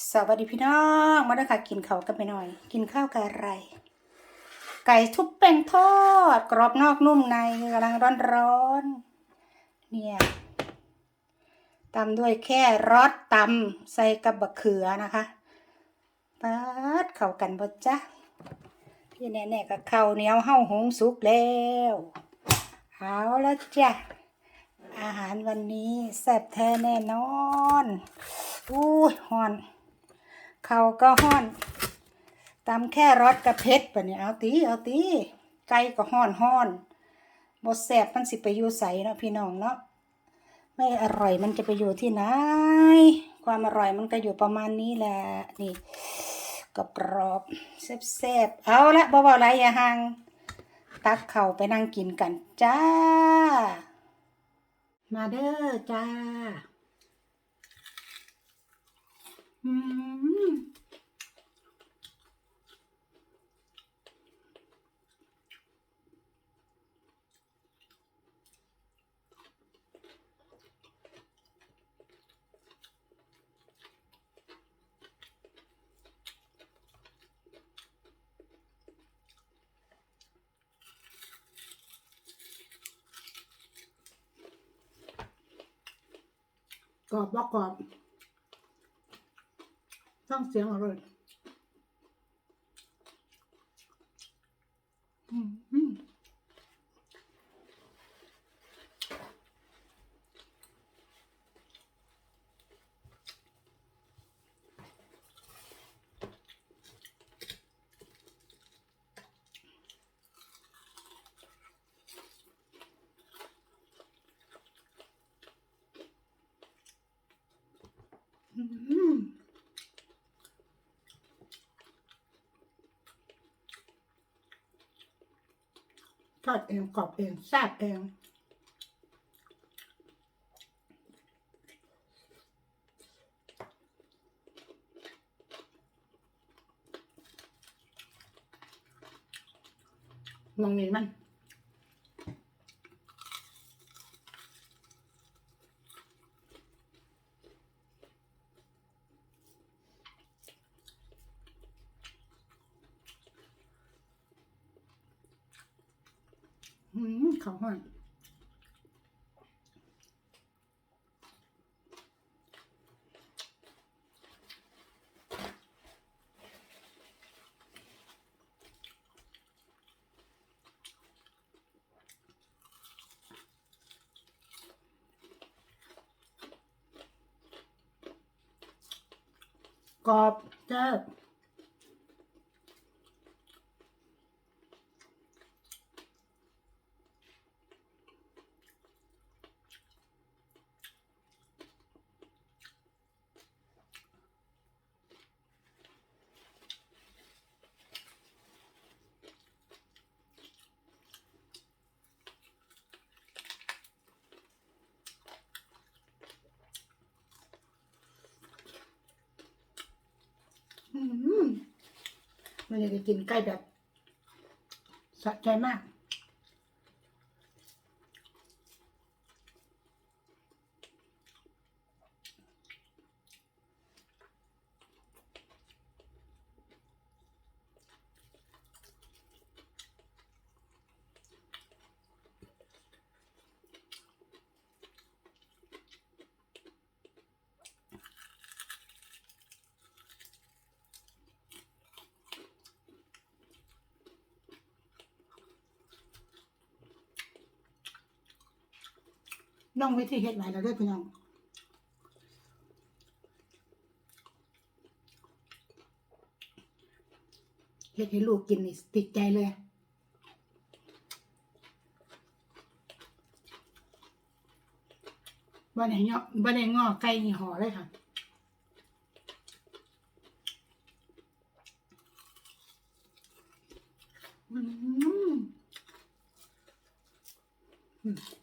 สวัสดีพี่น้องมาด้วยค่ะกินข้าวกันไปหน่อย กินข้าวกับอะไร ไก่ทุบแป้งทอด กรอบนอกนุ่มในกำลังร้อนๆเนี่ยตำด้วยแค่รสตำใส่กับบะเขือนะคะปัดเข้ากันบ่จ๊ะที่แน่ๆกับข้าวเหนียวเห้าหงสุกแล้วเอาแล้วจ้ะอาหารวันนี้แซ่บแท้แน่นอนอู้ยฮ้อน เขาก็ฮ้อนตำแค่รสกระเพชรปะเนี่ยเอาตีเอาตีไก่ก็ฮ้อนฮ้อนบดแซ่บมันสิไปอยู่ใสเนาะพี่น้องเนาะไม่อร่อยมันจะไปอยู่ที่ไหน ความอร่อยมันก็อยู่ประมาณนี้แหละนี่กรอบกรอบแซ่บๆเอาละบ่บ่ไรอย่าห่างตักเข่าไปนั่งกินกันจ้า มาเด้อจ้า อืมกร อบบอกกรอบต้องเสียงอร่อยอืมอืม อดเองกรอบเองแซ่บเองมองนี้มัน อืมข้าห่อนกรอบเจ้า อืม มันอยากจะกินใกล้แบบสะใจมาก น้องวิธีเฮ็ดไหนแล้วด้วยพี่น้องเฮ็ดให้ลูกกินนี่ติดใจเลยบ้านไหนเนาะบ้านไหนงอไก่ยี่ห้อเลยค่ะอืมอืม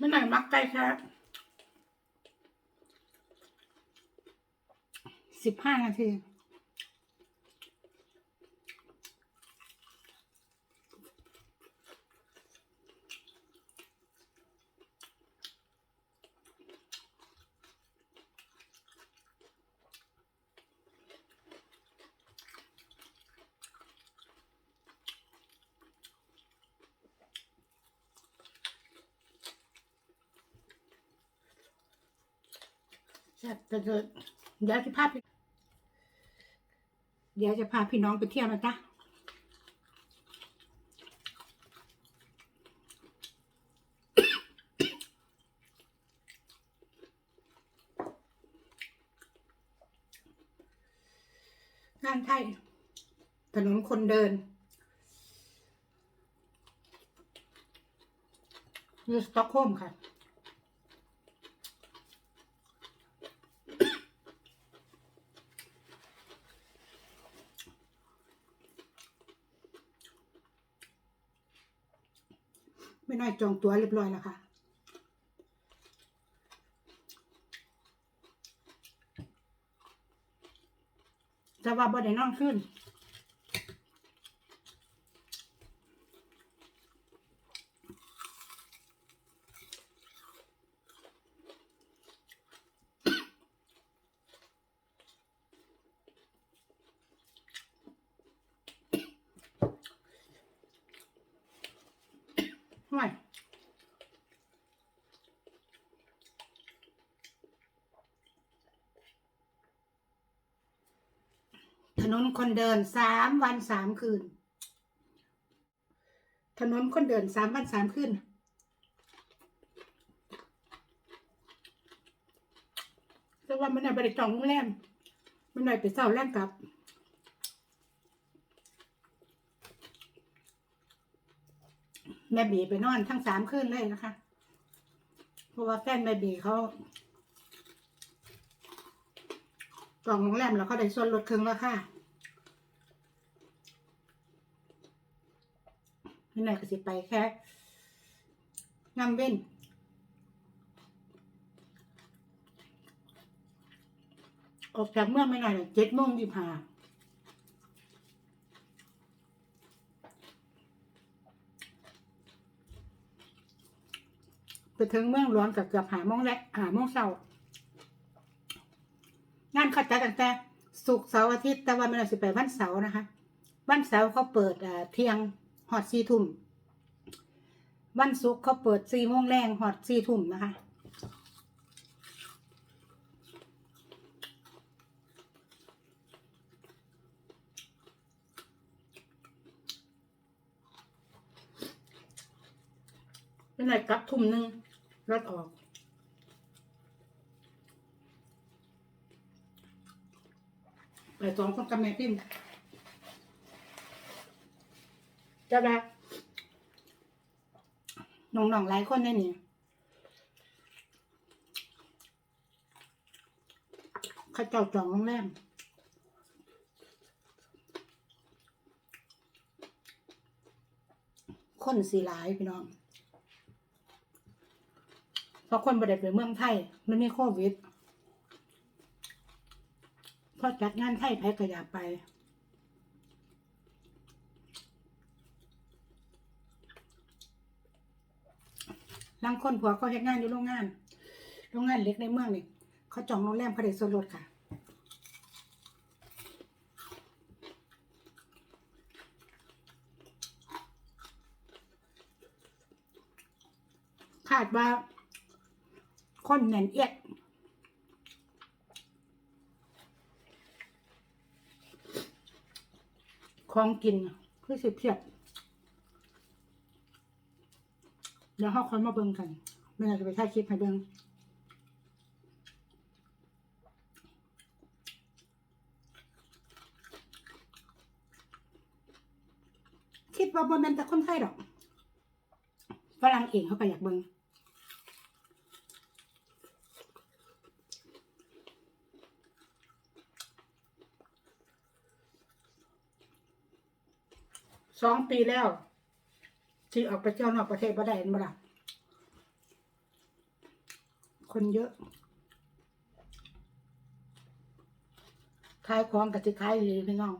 ไม่ไหนมักไก่ค่สิบห้านาที แซ่บจะเกิดเดี๋ยวจะพาพี่เดี๋ยวจะพาพี่น้องไปเที่ยวนะจ๊ะงานไทย ถนนคนเดินอยู่สต็อกโฮล์มค่ะ ไม่น้อย จองตั๋วเรียบร้อยแล้วค่ะจะว่าบ่ได้นอนขึ้น ห่วยถ นนคนเดินสามวันสามคืน ถนนคนเดินสามวันสามคืน แต่ว่ามันน่ะไปจองโรงแรมมันหน่อยไปเศร้าแรงกลับแม่บีไปนอนทั้งสามคืนเลยนะคะ เพราะว่าแฟนแม่บีเขาจองโรงแรมแล้วเขาได้ส่วนลดครึ่งราคา ไม่ไหนก็สิไปแค่งามเว้นออกจากเมืองไม่หน่อยเจ็ดโมงยี่ห้าไปถึงเมืองหลวงกับเกือบหาโมงและหาโมงเช้างานเขาจัดตั้งแต่ศุกร์เสาร์อาทิตย์แต่ว่ามันเราสิไปวันเสาร์นะคะ วันเสาร์เขาเปิดเที่ยง หอดสี่ทุ่ม วันศุกร์เขาเปิดสี่โมงแรงหอดสี่ทุ่มนะคะ เป็นไรกลับทุ่มหนึ่งรถออกไปสองคนกับแม่พิมพ์ จะแบบน้องๆหลายคนได้นี่เขาเจ้าจองโรงแรมคนสีหลายพี่น้องเพราะคนประเด็ไปเมืองไทยมันมีโควิดพอจัดงานไทยไผก็อยากไป บางคนผัวเขาเฮ็ดงานอยู่โรงงาน โรงงานเล็กในเมืองนี่เขาจองโรงแรมเขาได้ส่วนลดค่ะ คาดว่า คนแน่นเอียดของกินคือสิเพียบ เดี๋ยวเขาคอยมาเบิ่งกันไม่อยาจะไปถ่ายคลิปให้เบิ่งคิดว่าบ่แมนแต่คนไทยดอกฝรั่งเองเขาก็อยากเบิ่งสองปีแล้ว ที่ออกไปเที่ยวนอกประเทศบ่ได้เห็นบ่ล่ะคนเยอะขายของกับที่ขายดีพี่น้อง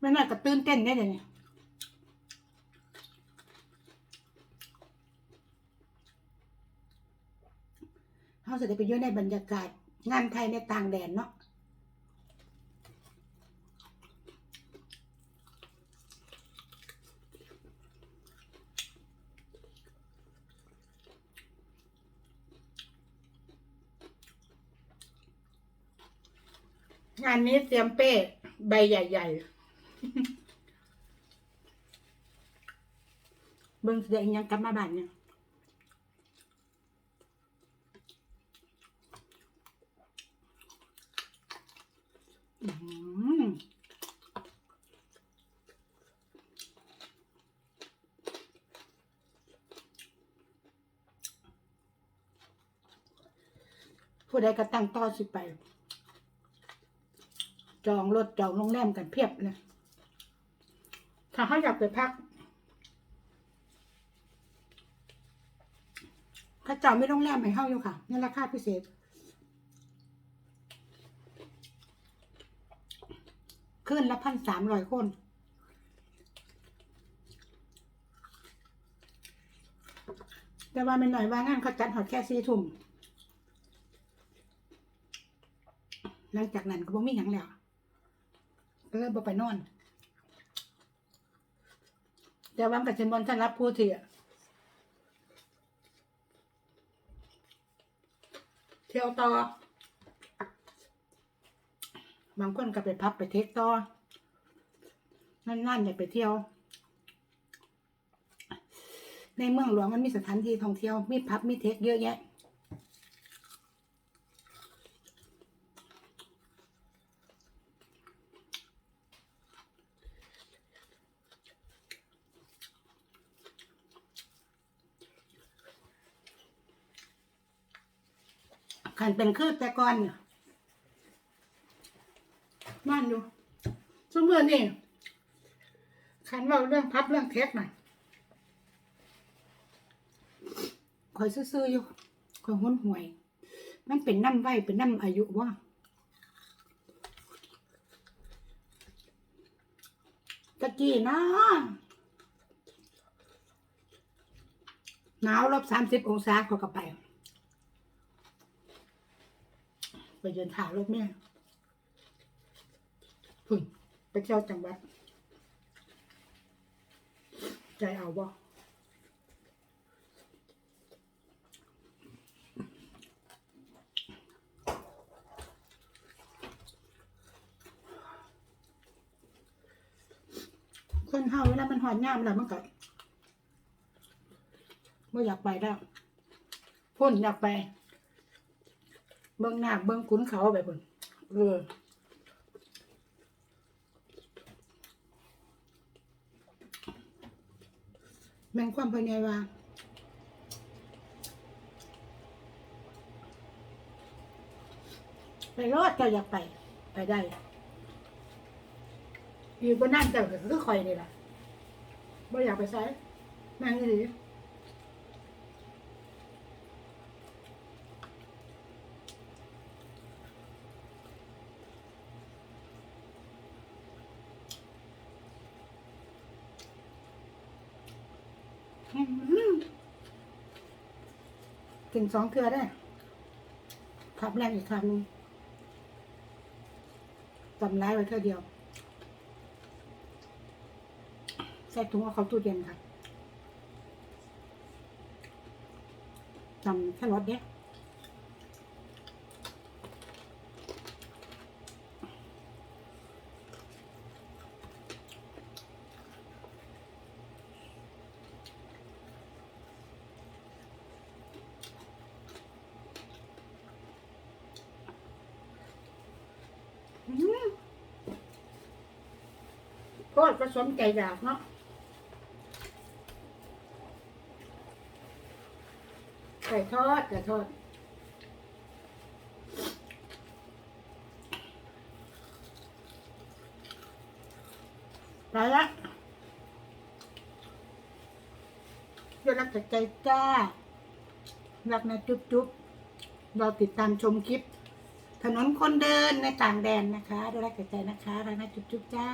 ไม่น่าจะตื่นเต้นได้เลยเนี่ย จะได้ไปอยู่ในบรรยากาศ งานไทยในต่างแดนเนาะงานนี้เตรียมเป้ใบใหญ่ๆ เบิ่งแสดงยังกลับมาบ้านเนี่ย ผู้ใดก็ตั้งต่อสิไป จองรถจองโรงแรมกันเพียบเลยถ้าเขาอยากไปพักเขาจองไม่โรงแรมให้เข้าอยู่ค่ะในราคาพิเศษ ขึ้นละพันสามร้อยคน แต่ว่าเป็นหน่อยว่างานเขาจัดหอดแค่สี่ทุ่ม หลังจากนั้นก็บ่มีหยังแล้วก็เลยบ่ไปนอน แต่ว่ามันก็สิบ่ทันรับผู้ที่เที่ยวต่อบางคนก็ไปพับไปเทคต่อนั่นๆอย่าไปเที่ยว ในเมืองหลวงมันมีสถานที่ท่องเที่ยวมีพับมีเทคเยอะแยะ ขั นเป็นคือแต่ก่อนเนี่ยนอนอยู่สมมตินี่ขันเว่าเรื่องพับเรื่องเทคหน่อยคอยซื่อๆอยู่คอยหุนหวย มันเป็นน้ำไว้เป็นน้ำอายุว่าตะกี้นะหนาวลบสามสิบองศาเขาก็ไป ไปเดินถ่ายรถแม่พึ่งไปเที่ยวจังหวัด ใจเอาบ่คนเฮาเวลามันหอนย่ามแล้วมันก็ไม่อยากไปแล้วพุ่นอยากไป เบิ้องหน้าเบิ้องขุนเขาแบบนี้เออแมงความพยายว่าไปรอดเจ้าอยากไป ไปได้อยู่บนนั่นเจ้าก็คือคอยนี่แหละบ่อยากไปใช้แมงนี่ ดีอื้อหือกินสองเกลือได้ขับแรงอีกคำหนึงจำร้ายไว้เท่าเดียว ใส่ถุงเอาเขาตู้เย็นค่ะจำแค่รสเนี้ยอื้อหือโคตรผ สมใจอยากเนาะไก่ทอดไก่ทอดไปละเดี๋ยวรักจากใจจ้า รักนะจุ๊บจุ๊บเราติดตามชมคลิป ถนนคนเดินในต่างแดนนะคะ ด้วยรักจากใจนะคะ รักนะจุ๊บจุ๊บจ้า